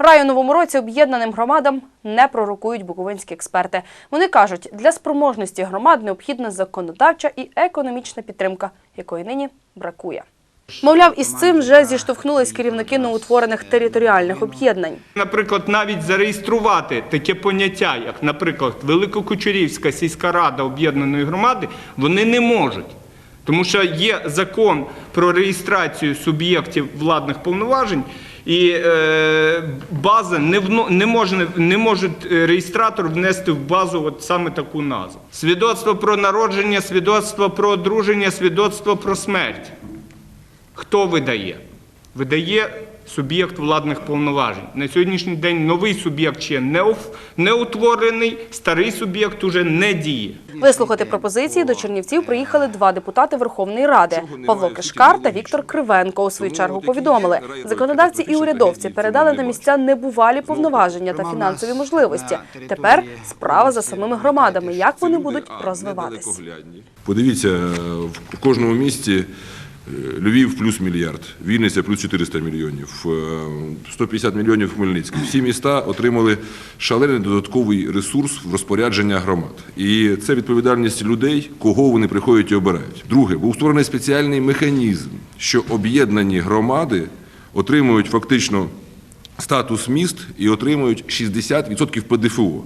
Рай у новому році об'єднаним громадам не пророкують буковинські експерти. Вони кажуть, для спроможності громад необхідна законодавча і економічна підтримка, якої нині бракує. Мовляв, із цим вже зіштовхнулись керівники новоутворених територіальних об'єднань. Наприклад, навіть зареєструвати таке поняття, як, наприклад, Великокучерівська сільська рада об'єднаної громади, вони не можуть. Тому що є закон про реєстрацію суб'єктів владних повноважень, і е, база не, вно, не, може, не може реєстратор внести в базу от саме таку назву. Свідоцтво про народження, свідоцтво про одруження, свідоцтво про смерть. Хто видає? Видає суб'єкт владних повноважень. На сьогоднішній день новий суб'єкт ще не, утворений, старий суб'єкт уже не діє. Вислухати пропозиції до Чернівців приїхали два депутати Верховної Ради Павло Кишкар та Віктор Кривенко. У свою чергу повідомили, законодавці і урядовці передали на місця небувалі повноваження та фінансові можливості. Тепер справа за самими громадами, як вони будуть розвиватись. Подивіться, в кожному місті е, Львів плюс мільярд, Вінниця плюс 400 мільйонів, е, 150 мільйонів Хмельницький. Всі міста отримали шалений додатковий ресурс в розпорядження громад. І це відповідальність людей, кого вони приходять і обирають. Друге, був створений спеціальний механізм, що об'єднані громади отримують фактично статус міст і отримують 60% ПДФО.